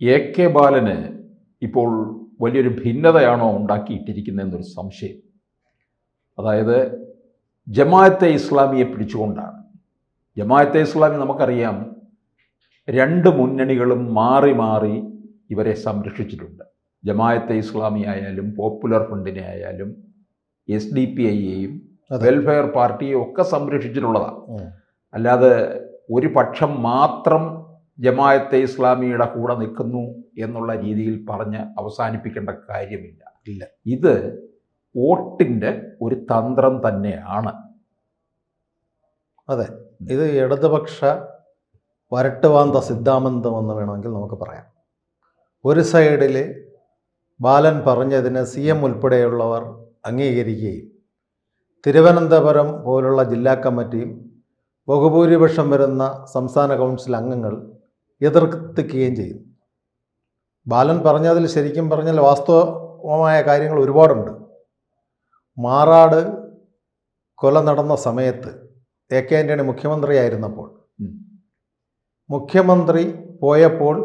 A K ബാലന് ഇപ്പോൾ വലിയൊരു ഭിന്നതയാണോ ഉണ്ടാക്കിയിട്ടിരിക്കുന്നതെന്നൊരു സംശയം. അതായത് ജമാഅത്തെ ഇസ്ലാമിയെ പിടിച്ചുകൊണ്ടാണ്. ജമാഅത്തെ ഇസ്ലാമി നമുക്കറിയാം രണ്ട് മുന്നണികളും മാറി മാറി ഇവരെ സംരക്ഷിച്ചിട്ടുണ്ട്. ജമാഅത്തെ ഇസ്ലാമി ആയാലും പോപ്പുലർ ഫ്രണ്ടിനെ ആയാലും എസ് ഡി പി ഐയെയും വെൽഫെയർ പാർട്ടിയെയും ഒക്കെ സംരക്ഷിച്ചിട്ടുള്ളതാണ്. അല്ലാതെ ഒരു പക്ഷം മാത്രം ജമാഅത്തെ ഇസ്ലാമിയുടെ കൂടെ നിൽക്കുന്നു എന്നുള്ള രീതിയിൽ പറഞ്ഞ് അവസാനിപ്പിക്കേണ്ട കാര്യമില്ല. ഇല്ല. ഇത് വോട്ടിന്റെ ഒരു തന്ത്രം തന്നെയാണ്. അതെ. ഇത് ഇടതുപക്ഷ വരട്ടുവാന്ത സിദ്ധാന്തം എന്ന് വേണമെങ്കിൽ നമുക്ക് പറയാം. ഒരു സൈഡിൽ ബാലൻ പറഞ്ഞതിന് സി എം ഉൾപ്പെടെയുള്ളവർ അംഗീകരിക്കുകയും തിരുവനന്തപുരം പോലുള്ള ജില്ലാ കമ്മിറ്റിയും ബഹുഭൂരിപക്ഷം വരുന്ന സംസ്ഥാന കൗൺസിൽ അംഗങ്ങൾ എതിർക്കുകയും ചെയ്യും. ബാലൻ പറഞ്ഞതിൽ ശരിക്കും പറഞ്ഞാൽ വാസ്തവമായ കാര്യങ്ങൾ ഒരുപാടുണ്ട്. മാറാട് കൊല നടന്ന സമയത്ത് എ കെ ആന്റണി മുഖ്യമന്ത്രിയായിരുന്നപ്പോൾ മുഖ്യമന്ത്രി പോയപ്പോൾ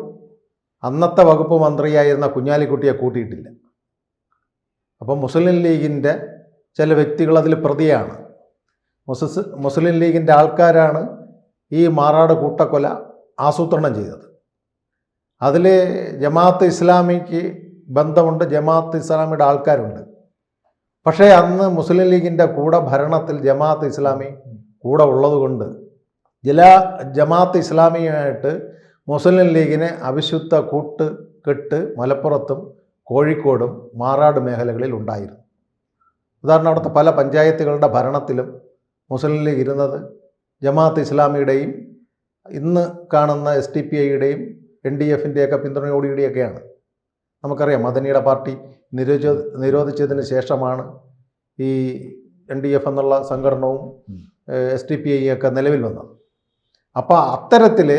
അന്നത്തെ വകുപ്പ് മന്ത്രിയായിരുന്ന കുഞ്ഞാലിക്കുട്ടിയെ കൂട്ടിയിട്ടില്ല. അപ്പം മുസ്ലിം ലീഗിന്റെ ചില വ്യക്തികൾ അതിൽ പ്രതിയാണ്. മുസ്ലിം ലീഗിന്റെ ആൾക്കാരാണ് ഈ മാറാട് കൂട്ടക്കൊല ആസൂത്രണം ചെയ്തത്. അതിൽ ജമാഅത്ത് ഇസ്ലാമിക്ക് ബന്ധമുണ്ട് ജമാഅത്ത് ഇസ്ലാമിയുടെ ആൾക്കാരുണ്ട്. പക്ഷേ അന്ന് മുസ്ലിം ലീഗിന്റെ കൂടെ ഭരണത്തിൽ ജമാഅത്ത് ഇസ്ലാമി കൂടെ ഉള്ളതുകൊണ്ട് ജില്ലാ ജമാഅത്ത് ഇസ്ലാമിയായിട്ട് മുസ്ലിം ലീഗിനെ അവിശുദ്ധ കൂട്ട് കെട്ട് മലപ്പുറത്തും കോഴിക്കോടും മാറാട് മേഖലകളിൽ ഉണ്ടായിരുന്നു. ഉദാഹരണം അവിടുത്തെ പല പഞ്ചായത്തുകളുടെ ഭരണത്തിലും മുസ്ലിം ലീഗ് ഇരുന്നത് ജമാഅത്ത് ഇസ്ലാമിയുടെയും ഇന്ന് കാണുന്ന എസ് ടി പി ഐയുടെയും എൻ ഡി എഫിന്റെയൊക്കെ പിന്തുണയോടുകൂടിയൊക്കെയാണ്. നമുക്കറിയാം മദനിയുടെ പാർട്ടി നിരോധ നിരോധിച്ചതിന് ശേഷമാണ് ഈ എൻ ഡി എഫ് എന്നുള്ള സംഘടനവും എസ് ടി പി ഐ ഒക്കെ നിലവിൽ വന്നത്. അപ്പോൾ അത്തരത്തിൽ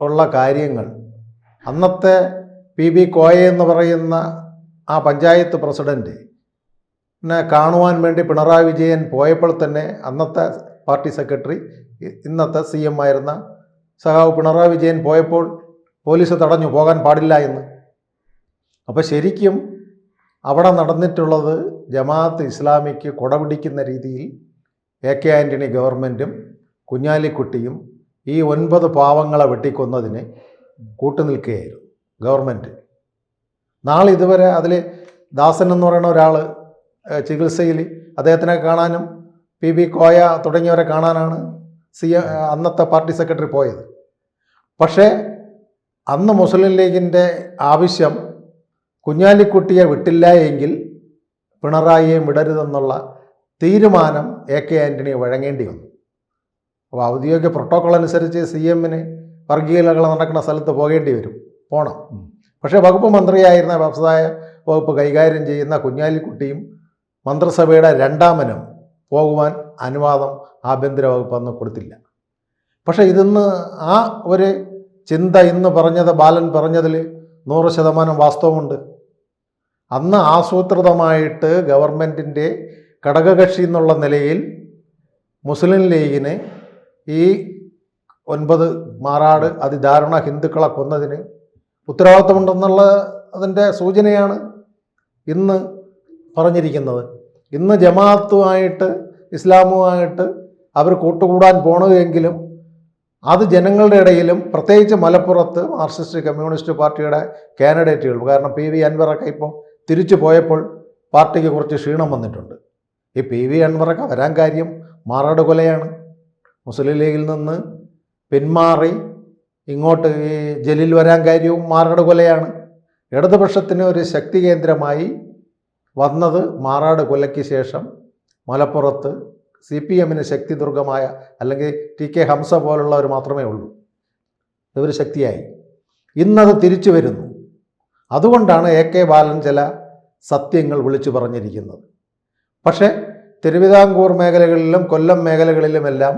ഉള്ള കാര്യങ്ങൾ അന്നത്തെ പി ബി കോയ എന്ന് പറയുന്ന ആ പഞ്ചായത്ത് പ്രസിഡന്റിനെ കാണുവാൻ വേണ്ടി പിണറായി വിജയൻ പോയപ്പോൾ തന്നെ അന്നത്തെ പാർട്ടി സെക്രട്ടറി ഇന്നത്തെ സി എം ആയിരുന്ന സഹാവ് പിണറായി വിജയൻ പോയപ്പോൾ പോലീസ് തടഞ്ഞു പോകാൻ പാടില്ല എന്ന്. അപ്പോൾ ശരിക്കും അവിടെ നടന്നിട്ടുള്ളത് ജമാഅത്ത് ഇസ്ലാമിക്ക് കൊടപിടിക്കുന്ന രീതിയിൽ എ കെ ആന്റണി ഗവൺമെന്റും കുഞ്ഞാലിക്കുട്ടിയും ഈ ഒൻപത് പാവങ്ങളെ വെട്ടിക്കൊന്നതിന് കൂട്ടുനിൽക്കുകയായിരുന്നു ഗവൺമെന്റ് നാളെ ഇതുവരെ അതിൽ ദാസൻ എന്ന് പറയുന്ന ഒരാൾ ചികിത്സയിൽ അദ്ദേഹത്തിനെ കാണാനും പി ബി കോയ തുടങ്ങിയവരെ കാണാനാണ് സി അന്നത്തെ പാർട്ടി സെക്രട്ടറി പോയത്. പക്ഷേ അന്ന് മുസ്ലിം ലീഗിന്റെ ആവശ്യം കുഞ്ഞാലിക്കുട്ടിയെ വിട്ടില്ല എങ്കിൽ പിണറായിയെ വിടരുതെന്നുള്ള തീരുമാനം എ കെ ആന്റണി വഴങ്ങേണ്ടി വന്നു. അപ്പോൾ ഔദ്യോഗിക പ്രോട്ടോക്കോൾ അനുസരിച്ച് സി എമ്മിന് വർഗീയലകൾ നടക്കുന്ന സ്ഥലത്ത് പോകേണ്ടി വരും പോണം. പക്ഷേ വകുപ്പ് മന്ത്രിയായിരുന്ന വ്യവസായ വകുപ്പ് കൈകാര്യം ചെയ്യുന്ന കുഞ്ഞാലിക്കുട്ടിയും മന്ത്രിസഭയുടെ രണ്ടാമനും പോകുവാൻ അനുവാദം ആഭ്യന്തര വകുപ്പ് അന്ന് കൊടുത്തില്ല. പക്ഷേ ഇതിന്ന് ആ ഒരു ചിന്ത ഇന്ന് പറഞ്ഞത് ബാലൻ പറഞ്ഞതിൽ നൂറ് ശതമാനം വാസ്തവമുണ്ട്. അന്ന് ആസൂത്രിതമായിട്ട് ഗവൺമെന്റിന്റെ ഘടകകക്ഷി എന്നുള്ള നിലയിൽ മുസ്ലിം ലീഗിന് ഈ ഒൻപത് മാറാട് അതിദാരുണ ഹിന്ദുക്കളെ കൊന്നതിന് ഉത്തരവാദിത്തമുണ്ടെന്നുള്ള അതിന്റെ സൂചനയാണ് ഇന്ന് പറഞ്ഞിരിക്കുന്നത്. ഇന്ന് ജമാഅത്തുമായിട്ട് ഇസ്ലാമുമായിട്ട് അവർ കൂട്ടുകൂടാൻ പോണതെങ്കിലും അത് ജനങ്ങളുടെ ഇടയിലും പ്രത്യേകിച്ച് മലപ്പുറത്ത് മാർക്സിസ്റ്റ് കമ്മ്യൂണിസ്റ്റ് പാർട്ടിയുടെ കാൻഡിഡേറ്റുകൾ കാരണം പി വി അൻവറൊക്കെ ഇപ്പോൾ തിരിച്ചു പോയപ്പോൾ പാർട്ടിക്ക് കുറച്ച് ക്ഷീണം വന്നിട്ടുണ്ട്. ഈ പി വി അൻവറൊക്കെ വരാൻ കാര്യം മാറാട് കൊലയാണ് മുസ്ലിം ലീഗിൽ നിന്ന് പിന്മാറി ഇങ്ങോട്ട് ഈ ജലീൽ വരാൻ കാര്യവും മാറാട് കൊലയാണ് ഇടതുപക്ഷത്തിന് ഒരു ശക്തി കേന്ദ്രമായി വന്നത് മാറാട് കൊലയ്ക്ക് ശേഷം മലപ്പുറത്ത് സി പി എമ്മിന് ശക്തി ദുർഗമായ അല്ലെങ്കിൽ ടി കെ ഹംസ പോലുള്ളവർ മാത്രമേ ഉള്ളൂ. ഇവർ ശക്തിയായി. ഇന്നത് തിരിച്ചു വരുന്നു. അതുകൊണ്ടാണ് എ കെ ബാലൻ ചില സത്യങ്ങൾ വിളിച്ചു പറഞ്ഞിരിക്കുന്നത്. പക്ഷേ തിരുവിതാംകൂർ മേഖലകളിലും കൊല്ലം മേഖലകളിലുമെല്ലാം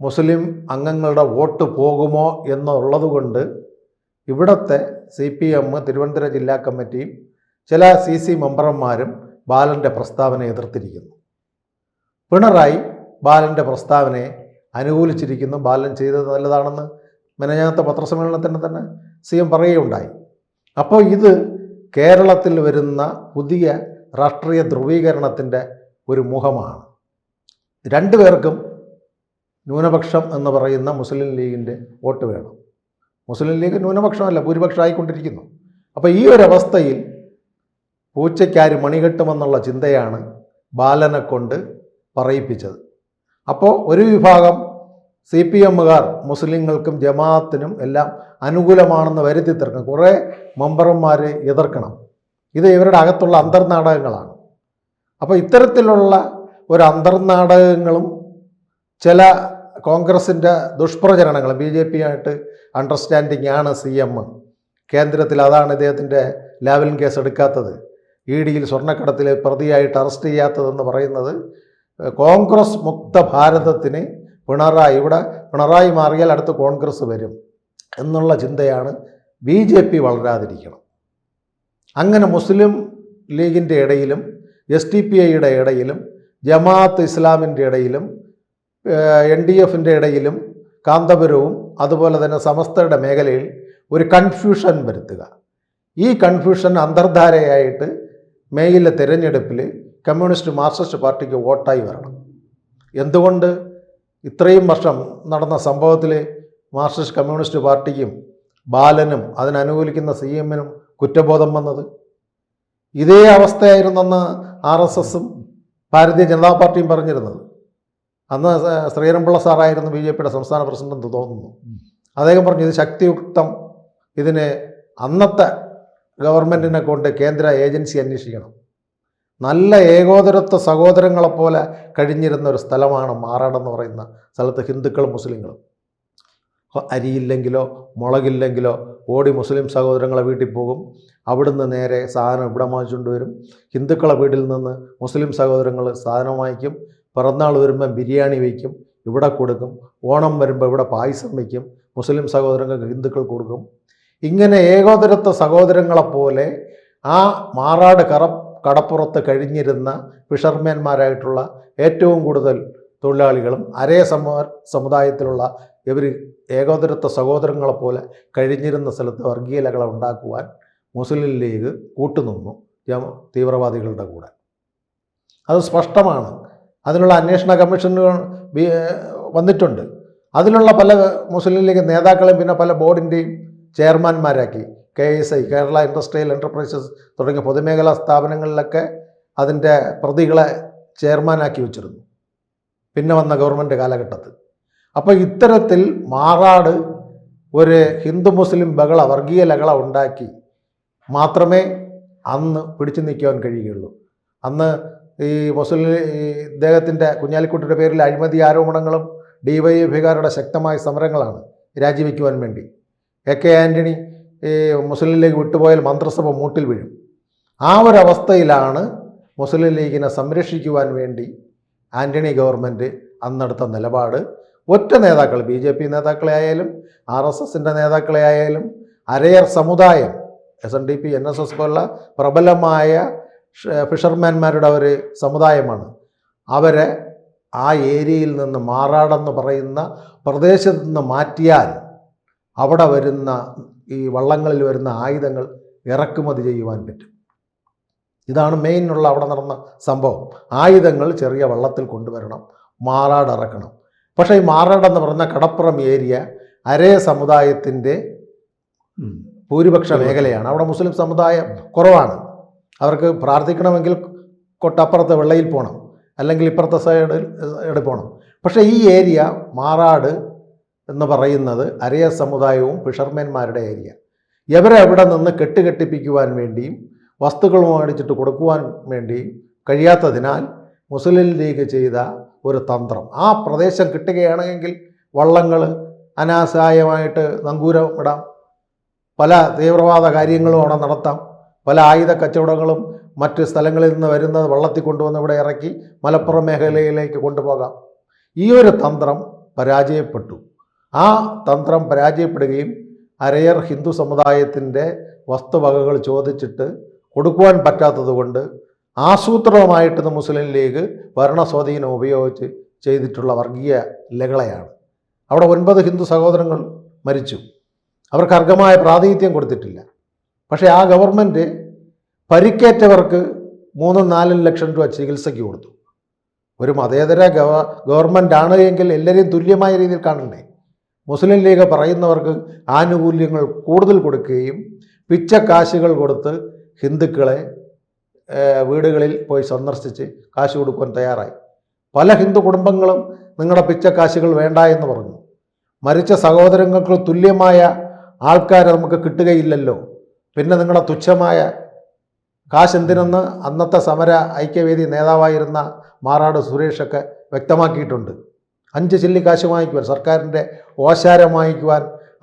മുസ്ലിം അംഗങ്ങളുടെ വോട്ട് പോകുമോ എന്നുള്ളതുകൊണ്ട് ഇവിടുത്തെ സി പി എം തിരുവനന്തപുരം ജില്ലാ കമ്മിറ്റിയും ചില സി സി മെമ്പർമാരും ബാലന്റെ പ്രസ്താവന എതിർത്തിരിക്കുന്നു. പിണറായി ബാലന്റെ പ്രസ്താവനയെ അനുകൂലിച്ചിരിക്കുന്നു. ബാലൻ ചെയ്തത് നല്ലതാണെന്ന് മെനഞ്ഞാത്ത പത്രസമ്മേളനത്തിന് തന്നെ സി എം പറയുകയുണ്ടായി. അപ്പോൾ ഇത് കേരളത്തിൽ വരുന്ന പുതിയ രാഷ്ട്രീയ ധ്രുവീകരണത്തിന്റെ ഒരു മുഖമാണ്. രണ്ടുപേർക്കും ന്യൂനപക്ഷം എന്ന് പറയുന്ന മുസ്ലിം ലീഗിന്റെ വോട്ട് വേണം. മുസ്ലിം ലീഗ് ന്യൂനപക്ഷമല്ല ഭൂരിപക്ഷം ആയിക്കൊണ്ടിരിക്കുന്നു അപ്പോൾ ഈ ഒരു അവസ്ഥയിൽ പൂച്ചയ്ക്കാര് മണികെട്ടുമെന്നുള്ള ചിന്തയാണ് ബാലനെ കൊണ്ട് പറയിപ്പിച്ചത്. അപ്പോൾ ഒരു വിഭാഗം സി പി എമ്മുകാർ മുസ്ലിങ്ങൾക്കും ജമാഅത്തിനും എല്ലാം അനുകൂലമാണെന്ന് വരുത്തി തീർക്കണം കുറേ മെമ്പർമാർ എതിർക്കണം. ഇത് ഇവരുടെ അകത്തുള്ള അന്തർനാടകങ്ങളാണ്. അപ്പോൾ ഇത്തരത്തിലുള്ള ഒരു അന്തർനാടകങ്ങളും ചില കോൺഗ്രസിന്റെ ദുഷ്പ്രചരണങ്ങൾ ബി ജെ പി ആയിട്ട് അണ്ടർസ്റ്റാൻഡിംഗ് ആണ് സി എം. കേന്ദ്രത്തിൽ അതാണ് ഇദ്ദേഹത്തിന്റെ ലാവലിൻ കേസ് എടുക്കാത്തത്. ഇ ഡിയിൽ സ്വർണക്കടത്തിൽ പ്രതിയായിട്ട് അറസ്റ്റ് ചെയ്യാത്തതെന്ന് പറയുന്നത് കോൺഗ്രസ് മുക്ത ഭാരതത്തിന് പിണറായി ഇവിടെ പിണറായി മാറിയാൽ അടുത്ത് കോൺഗ്രസ് വരും എന്നുള്ള ചിന്തയാണ് ബി ജെ പി വളരാതിരിക്കണം. അങ്ങനെ മുസ്ലിം ലീഗിന്റെ ഇടയിലും എസ് ടി പി ഐയുടെ ഇടയിലും ജമാഅത്ത് ഇസ്ലാമിന്റെ ഇടയിലും എൻ ഡി എഫിന്റെ ഇടയിലും കാന്തപുരവും അതുപോലെ തന്നെ സമസ്തയുടെ മേഖലയിൽ ഒരു കൺഫ്യൂഷൻ വരുത്തുക. ഈ കൺഫ്യൂഷൻ അന്തർധാരയായിട്ട് മേയിലെ തിരഞ്ഞെടുപ്പിൽ കമ്മ്യൂണിസ്റ്റ് മാർക്സിസ്റ്റ് പാർട്ടിക്ക് വോട്ടായി വരണം. എന്തുകൊണ്ട് ഇത്രയും വർഷം നടന്ന സംഭവത്തിൽ മാർക്സിസ്റ്റ് കമ്മ്യൂണിസ്റ്റ് പാർട്ടിക്കും ബാലനും അതിനനുകൂലിക്കുന്ന സി എമ്മിനും കുറ്റബോധം വന്നത്? ഇതേ അവസ്ഥയായിരുന്നെന്ന് ആർ എസ് എസും ഭാരതീയ ജനതാ പാർട്ടിയും പറഞ്ഞിരുന്നത്. അന്ന് ശ്രീരംപിള്ള സാറായിരുന്നു ബി ജെ പിയുടെ സംസ്ഥാന പ്രസിഡന്റ് എന്ന് തോന്നുന്നു. അദ്ദേഹം പറഞ്ഞു ഇത് ശക്തിയുക്തം. ഇതിനെ അന്നത്തെ ഗവൺമെന്റിനെ കൊണ്ട് കേന്ദ്ര ഏജൻസി അന്വേഷിക്കണം. നല്ല ഏകോദരത്വ സഹോദരങ്ങളെപ്പോലെ കഴിഞ്ഞിരുന്ന ഒരു സ്ഥലമാണ് മാറാടെന്ന് പറയുന്ന സ്ഥലത്ത് ഹിന്ദുക്കളും മുസ്ലിങ്ങളും. അരിയില്ലെങ്കിലോ മുളകില്ലെങ്കിലോ ഓടി മുസ്ലിം സഹോദരങ്ങളെ വീട്ടിൽ പോകും. അവിടുന്ന് നേരെ സാധനം ഇവിടെ വാങ്ങിച്ചുകൊണ്ട് വരും. ഹിന്ദുക്കളെ വീട്ടിൽ നിന്ന് മുസ്ലിം സഹോദരങ്ങൾ സാധനം വാങ്ങിക്കും. പിറന്നാൾ വരുമ്പം ബിരിയാണി വയ്ക്കും. ഇവിടെ കൊടുക്കും. ഓണം വരുമ്പോൾ ഇവിടെ പായസം വയ്ക്കും. മുസ്ലിം സഹോദരങ്ങൾക്ക് ഹിന്ദുക്കൾ കൊടുക്കും. ഇങ്ങനെ ഏകോദരത്വ സഹോദരങ്ങളെപ്പോലെ ആ മാറാട് കറ കടപ്പുറത്ത് കഴിഞ്ഞിരുന്ന ഫിഷർമാൻമാരായിട്ടുള്ള ഏറ്റവും കൂടുതൽ തൊഴിലാളികളും അരേ സമ സമുദായത്തിലുള്ള ഇവർ ഏകോദരത്വ സഹോദരങ്ങളെപ്പോലെ കഴിഞ്ഞിരുന്ന സ്ഥലത്ത് വർഗീയ ലകള ഉണ്ടാക്കുവാൻ മുസ്ലിം ലീഗ് കൂട്ടുനിന്നു തീവ്രവാദികളുടെ കൂടെ. അത് സ്പഷ്ടമാണ്. അതിനുള്ള അന്വേഷണ കമ്മീഷനുകൾ വന്നിട്ടുണ്ട്. അതിലുള്ള പല മുസ്ലിം ലീഗ് നേതാക്കളെയും പിന്നെ പല ബോർഡിന്റെയും ചെയർമാൻമാരാക്കി K S I Kerala industrial enterprises തുടങ്ങിയ പൊതുമേഖലാ സ്ഥാപനങ്ങളിലൊക്കെ അതിന്റെ പ്രതികളെ ചെയർമാനാക്കി വെച്ചിരുന്നു. പിന്നെ വന്ന ഗവൺമെന്റ് കാലഘട്ടത്തിൽ. അപ്പോൾ ഇത്തരത്തിൽ മാറാട് ഒരു ഹിന്ദു മുസ്ലിം ബഹള വർഗീയ ലഹള ഉണ്ടാക്കി മാത്രമേ അന്ന് പിടിച്ചു നിൽക്കുവാൻ കഴിയുകയുള്ളൂ. അന്ന് ഈ മുസ്ലിം ഇദ്ദേഹത്തിന്റെ കുഞ്ഞാലിക്കുട്ടിയുടെ പേരിൽ അഴിമതി ആരോപണങ്ങളും ഡി വൈ എഫുകാരുടെ ശക്തമായ സമരങ്ങളാണ് രാജിവെക്കുവാൻ വേണ്ടി. എ കെ ആന്റണി ഈ മുസ്ലിം ലീഗ് വിട്ടുപോയാൽ മന്ത്രിസഭ മൂട്ടിൽ വീഴും. ആ ഒരവസ്ഥയിലാണ് മുസ്ലിം ലീഗിനെ സംരക്ഷിക്കുവാൻ വേണ്ടി ആന്റണി ഗവൺമെന്റ് അന്നെടുത്ത നിലപാട്. ഒറ്റ നേതാക്കൾ ബി ജെ പി നേതാക്കളെ ആയാലും ആർ എസ് എസിന്റെ നേതാക്കളെ ആയാലും അരയർ സമുദായം S N D P N S S പോലുള്ള പ്രബലമായ ഫിഷർമാൻമാരുടെ ഒരു സമുദായമാണ്. അവരെ ആ ഏരിയയിൽ നിന്ന് മാറാടെന്ന് പറയുന്ന പ്രദേശത്ത് നിന്ന് മാറ്റിയാൽ അവിടെ വരുന്ന ഈ വള്ളങ്ങളിൽ വരുന്ന ആയുധങ്ങൾ ഇറക്കുമതി ചെയ്യുവാൻ പറ്റും. ഇതാണ് മെയിനുള്ള അവിടെ നടന്ന സംഭവം. ആയുധങ്ങൾ ചെറിയ വള്ളത്തിൽ കൊണ്ടുവരണം മാറാട് ഇറക്കണം. പക്ഷേ ഈ മാറാടെന്ന് പറഞ്ഞ കടപ്പുറം ഏരിയ അരേ സമുദായത്തിന്റെ. ഭൂരിപക്ഷ മേഖലയാണ്. അവിടെ മുസ്ലിം സമുദായം കുറവാണ്. അവർക്ക് പ്രാർത്ഥിക്കണമെങ്കിൽ കൊട്ടപ്പുറത്തെ വെള്ളയിൽ പോകണം അല്ലെങ്കിൽ ഇപ്പുറത്തെ സൈഡിൽ എടുപ്പോണം പോകണം പക്ഷേ ഈ ഏരിയ മാറാട് എന്ന് പറയുന്നത് അരയ സമുദായവും ഫിഷർമാൻമാരുടെ ഏരിയ. ഇവരെ അവിടെ നിന്ന് കെട്ടുകെട്ടിപ്പിക്കുവാൻ വേണ്ടിയും വസ്തുക്കൾ മേടിച്ചിട്ട് കൊടുക്കുവാൻ വേണ്ടിയും കഴിയാത്തതിനാൽ മുസ്ലിം ലീഗ് ചെയ്ത ഒരു തന്ത്രം. ആ പ്രദേശം കിട്ടുകയാണെങ്കിൽ വള്ളങ്ങൾ അനാസായമായിട്ട് നങ്കൂരം ഇടാം. പല തീവ്രവാദ കാര്യങ്ങളും അവിടെ നടത്താം. പല ആയുധ കച്ചവടങ്ങളും മറ്റ് സ്ഥലങ്ങളിൽ നിന്ന് വരുന്നത് വള്ളത്തിൽ കൊണ്ടുവന്ന് ഇവിടെ ഇറക്കി മലപ്പുറം മേഖലയിലേക്ക് കൊണ്ടുപോകാം. ഈ ഒരു തന്ത്രം പരാജയപ്പെട്ടു. ആ തന്ത്രം പരാജയപ്പെടുകയും അരയർ ഹിന്ദു സമുദായത്തിന്റെ വസ്തുവകകൾ ചോദിച്ചിട്ട് കൊടുക്കുവാൻ പറ്റാത്തതുകൊണ്ട് ആസൂത്രണമായിട്ട് മുസ്ലിം ലീഗ് ഭരണസ്വാധീനം ഉപയോഗിച്ച് ചെയ്തിട്ടുള്ള വർഗീയ ലഹളയാണ് അവിടെ ഒൻപത് ഹിന്ദു സഹോദരങ്ങൾ മരിച്ചു. അവർക്ക് അർഹമായ പ്രാതിനിധ്യം കൊടുത്തിട്ടില്ല. പക്ഷേ ആ ഗവൺമെന്റ് പരിക്കേറ്റവർക്ക് മൂന്നും നാലും ലക്ഷം രൂപ ചികിത്സയ്ക്ക് കൊടുത്തു. ഒരു മതേതര ഗവ ഗവൺമെന്റ് ആണ് എങ്കിൽ എല്ലാവരെയും തുല്യമായ രീതിയിൽ കാണണ്ടേ? മുസ്ലിം ലീഗ് പറയുന്നവർക്ക് ആനുകൂല്യങ്ങൾ കൂടുതൽ കൊടുക്കുകയും പിച്ച കാശുകൾ കൊടുത്ത് ഹിന്ദുക്കളെ വീടുകളിൽ പോയി സന്ദർശിച്ച് കാശ് കൊടുക്കുവാൻ തയ്യാറായി. പല ഹിന്ദു കുടുംബങ്ങളും നിങ്ങളുടെ പിച്ച കാശുകൾ വേണ്ട എന്ന് പറഞ്ഞു. മരിച്ച സഹോദരങ്ങൾക്ക് തുല്യമായ ആൾക്കാരെ നമുക്ക് കിട്ടുകയില്ലല്ലോ. പിന്നെ നിങ്ങളുടെ തുച്ഛമായ കാശ് എന്തിനെന്ന് അന്നത്തെ സമര ഐക്യവേദി നേതാവായിരുന്ന മാറാട് സുരേഷൊക്കെ വ്യക്തമാക്കിയിട്ടുണ്ട്. അഞ്ച് ചില്ലി കാശ് വാങ്ങിക്കുവാൻ സർക്കാരിന്റെ ഓശാരം വാങ്ങിക്കുവാൻ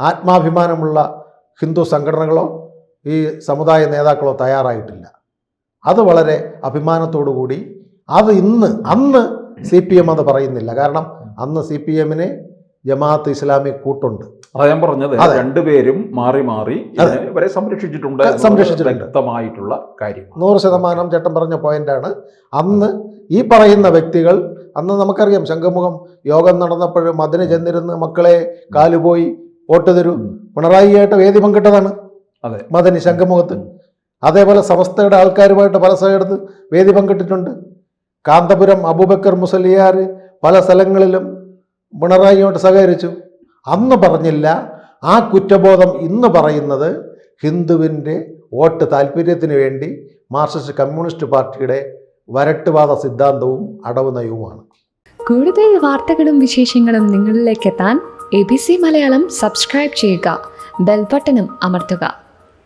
ആത്മാഭിമാനമുള്ള ഹിന്ദു സംഘടനകളോ ഈ സമുദായ നേതാക്കളോ തയ്യാറായിട്ടില്ല. അത് വളരെ അഭിമാനത്തോടുകൂടി അത് ഇന്ന് അന്ന് സി പി എം അത് പറയുന്നില്ല. കാരണം അന്ന് സി പി എമ്മിന് ജമാഅത്ത് ഇസ്ലാമി കൂട്ടുണ്ട്. അതാ ഞാൻ പറഞ്ഞത്. രണ്ടുപേരും മാറി മാറി ഇവരെ സംരക്ഷിച്ചിട്ടുണ്ട് സംരക്ഷിച്ചിട്ടുണ്ട്. വ്യക്തമായിട്ടുള്ള കാര്യമാണ്. നൂറ് ശതമാനം ചേട്ടൻ പറഞ്ഞ പോയിന്റാണ് അന്ന് ഈ പറയുന്ന വ്യക്തികൾ അന്ന് നമുക്കറിയാം ശംഖുമുഖം യോഗം നടന്നപ്പോഴും അതിന് ചെന്നിരുന്ന് മക്കളെ കാലുപോയി വോട്ട് തരൂ. പിണറായിയായിട്ട് വേദി പങ്കിട്ടതാണ് അതെ. മദനി ശംഖുമുഖത്ത്. അതേപോലെ സമസ്തയുടെ ആൾക്കാരുമായിട്ട് പല സ്ഥലത്ത് വേദി പങ്കിട്ടിട്ടുണ്ട്. കാന്തപുരം അബൂബക്കർ മുസലിയാർ പല സ്ഥലങ്ങളിലും പിണറായിയുമായിട്ട് സഹകരിച്ചു. അന്ന് പറഞ്ഞില്ല ആ കുറ്റബോധം ഇന്ന് പറയുന്നത് ഹിന്ദുവിന്റെ വോട്ട് താല്പര്യത്തിന് വേണ്ടി മാർക്സിസ്റ്റ് കമ്മ്യൂണിസ്റ്റ് പാർട്ടിയുടെ വരട്ടുവാദ സിദ്ധാന്തവും അടവ് നയവുമാണ്. കൂടുതൽ വാർത്തകളും വിശേഷങ്ങളും നിങ്ങളിലേക്ക് എത്താൻ A B C Malayalam subscribe ചെയ്യുക ബെൽബട്ടനും അമർത്തുക.